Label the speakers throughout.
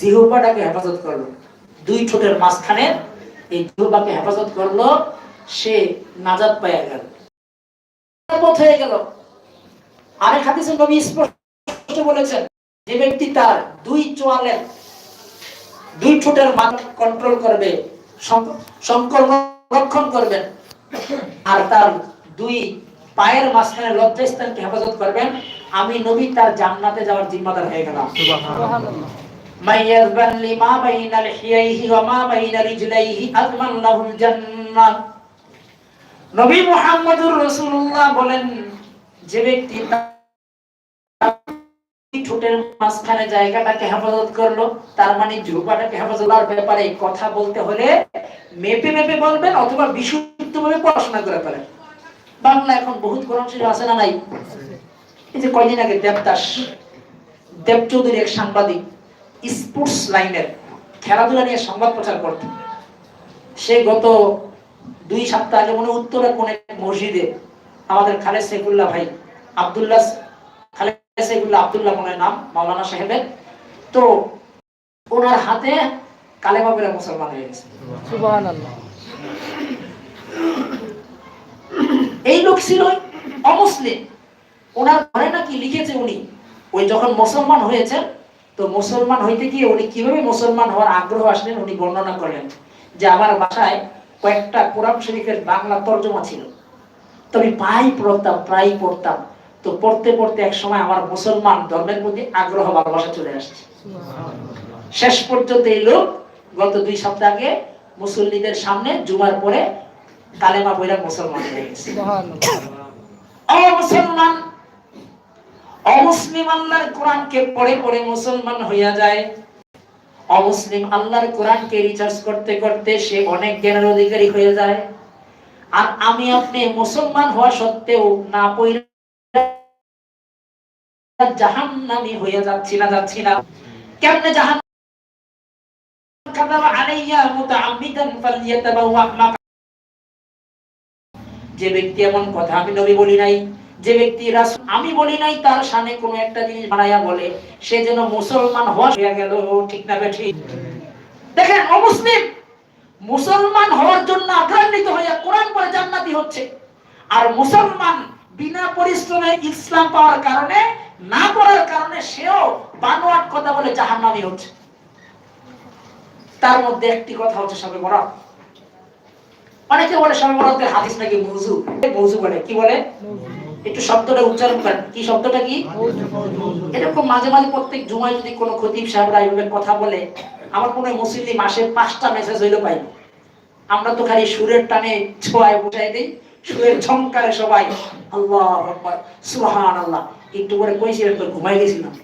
Speaker 1: জিহ্বাটাকে হেফাজত করল। দুই ঠোঁটের মাঝখানে এই জিহ্বাকে হেফাজত করল, সে নাজাত পাইয়া গেল। পথ হয়ে গেল। আরেক নবী স্পষ্ট বলেছেন, যে ব্যক্তি তার দুই চোয়ালের, দুই ঠোঁটের মান কন্ট্রোল করবে সংকল্প রক্ষণ করবেন আর তার দুই পায়ের মাঝখানে লজ্জাস্থানকে হেফাজত করবেন, আমি নবী তার জান্নাতে যাওয়ার জিম্মাদার হয়ে গেলাম। মাইয়াজবান লিমা বাইনাল হিয়াইহি ওয়া মা বাইনা রিজলাইহি আজমান লাহুল জান্নাহ। নবী মুহাম্মদুর রাসূলুল্লাহ বলেন, যে ব্যক্তি ঠোঁটের মাঝখানে জায়গাটাকে হেফাজত করল, তার মানে ঝুপাটাকে হেফাজত করার ব্যাপারে কথা বলতে হলে মেপে মেপে বলবেন অথবা বিশুদ্ধ ভাবে পড়াশোনা করে পারেন বাংলা এখন বহুত কোরআন শরীফ আছে না নাই? এই যে কয়দিন আগে দেবদাস, দেবচৌধুরী এক সাংবাদিক স্পোর্টস লাইনের খেলাধুলা নিয়ে সংবাদ প্রচার করত। সে গত দুই সপ্তাহ আগে মনে উত্তরে কোন এক মসজিদে আমাদের খালেদ সাইফুল্লাহ ভাই আব্দুল্লাহ খালেদ সাইফুল্লাহ আব্দুল্লাহ মনে নাম মাওলানা সাহেবের। তো ওনার হাতে কালেমা বেরা মুসলমান হয়ে গেছে। এই লোক ছিল অমুসলিম। ওনার ঘরে নাকি লিখেছে উনি ওই যখন মুসলমান হয়েছেন তো মুসলমান হইতে গিয়ে উনি কীভাবে মুসলমান হওয়ার আগ্রহ আসলেন উনি বর্ণনা করলেন যে আমার বাসায় কয়েকটা কোরআন শরীফের বাংলা তর্জমা ছিল। তো আমি প্রায় পড়তাম প্রায় পড়তাম। তো পড়তে পড়তে এক সময় আমার মুসলমান ধর্মের প্রতি আগ্রহ ভালোবাসা চলে আসছে। শেষ পর্যন্ত এই লোক গত দুই সপ্তাহ আগে মুসল্লিদের সামনে জুমার পরে কালেমা বইরা মুসলমান হয়ে গেছে। অমুসলমান অমুসলিম আল্লাহর কোরআনকে পড়ে পড়ে মুসলমান হইয়া যায়। অমুসলিম আল্লাহর কোরআনকে রিচার্জ করতে করতে সে অনেক জ্ঞানের অধিকারী হয়ে যায়। আর আমি আপনি মুসলমান হওয়া সত্ত্বেও না পইরা জাহান্নামী হইয়া যাচ্ছি না যাচ্ছি না। কেমনে জাহান যে ব্যক্তি এমন কথা আমি নবী বলি নাই যে ব্যক্তি রাসূল, আমি বলি নাই, তার সামনে কোনো একটা জিনিস বানাইয়া বলে, সে যেন মুসলমান হওয়া গেল, ঠিক না ঠিক দেখেন অমুসলিম মুসলমান হওয়ার জন্য আগ্রান্বিত হইয়া কোরআন পড়ে জান্নাতি হচ্ছে। আর মুসলমান বিনা পরিশ্রমে ইসলাম পাওয়ার কারণে, না পড়ার কারণে সেও বানোয়াট কথা বলে জাহান্নামী হচ্ছে। তার মধ্যে একটি কথা হচ্ছে সবে বরাত। অনেকে বলে সবে বরাতের হাদিস নাকি মৌজু? মৌজু বলে, কি বলে? একটু শব্দটা উচ্চারণ করেন। কি শব্দটা কি? এরকম মাঝে মাঝে প্রত্যেক জুমায় যদি কোনো খতিব সাহেবরা এইভাবে কথা বলে আমার মনে হয় মুসলিম মাসে পাঁচটা মেসেজ হইল পাই আমরা তো খালি সুরের টানে ছোঁয়ায় বসাই দিই সুরের ঝংকারে সবাই আল্লাহ সুহান আল্লাহ একটু করে কইছিলেন তো ঘুমাই গেছিলাম।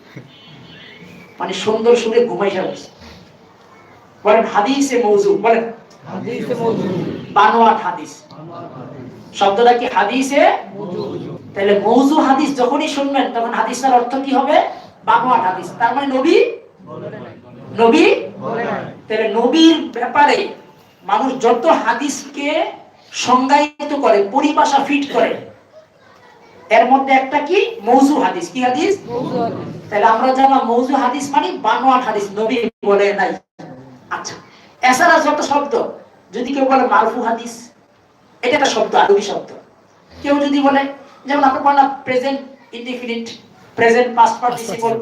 Speaker 1: মানে সুন্দর সুরে ঘুমাই সাহেব বলেন হাদিসে মৌজু বলেন। বানোয়াট হাদিস। শব্দটা কি হাদিসে? তাহলে মৌজু হাদিস যখনই শুনবেন তখন হাদিসটার অর্থ কি হবে? বানোয়াট হাদিস। তার মানে নবী? নবী? তাহলে নবীর ব্যাপারে মানুষ যত হাদিসকে সংজ্ঞায়িত করে পরিভাষা ফিট করে এর মধ্যে একটা কি? মৌজু হাদিস। কি হাদিস? তাহলে আমরা জানলাম মৌজু হাদিস মানে বানোয়াট হাদিস। নবী বলে নাই। আচ্ছা এছাড়া যত শব্দ যদি কেউ বলে মারফু হাদিস এটা একটা শব্দ আরবি শব্দ। কেউ যদি বলে যেমন আমরা বললাম present indefinite present past participle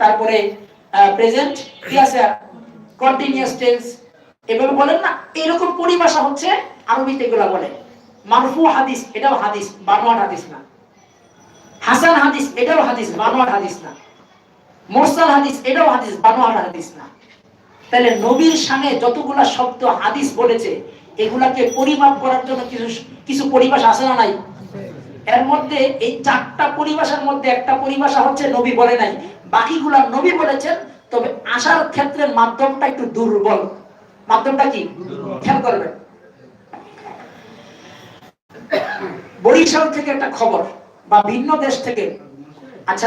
Speaker 1: তারপরে প্রেজেন্ট কি আছে? কন্টিনিউয়াস টেন্স এভাবে বলেন না এরকম পরিভাষা হচ্ছে আরবিতে এগুলা বলে। মারফু হাদিস এটাও হাদিস বানোয়াট হাদিস না। হাসান হাদিস এটাও হাদিস বানোয়াট হাদিস না। মোরসাল হাদিস এটাও হাদিস বানোয়াট হাদিস না। তাহলে নবীর সামনে যতগুলা শব্দ হাদিস বলেছে এগুলাকে পরিমাপ করার জন্য কিছু কিছু পরিভাষা আছে না নাই? এর মধ্যে এই চারটা পরিভাষার মধ্যে একটা পরিভাষা হচ্ছে নবী বলে নাই বাকিগুলা নবী বলেছেন তবে আসার ক্ষেত্রে মাধ্যমটা একটু দুর্বল। মাধ্যমটা কি? খেয়াল করবেন। বরিশাল থেকে একটা খবর বা ভিন্ন দেশ থেকে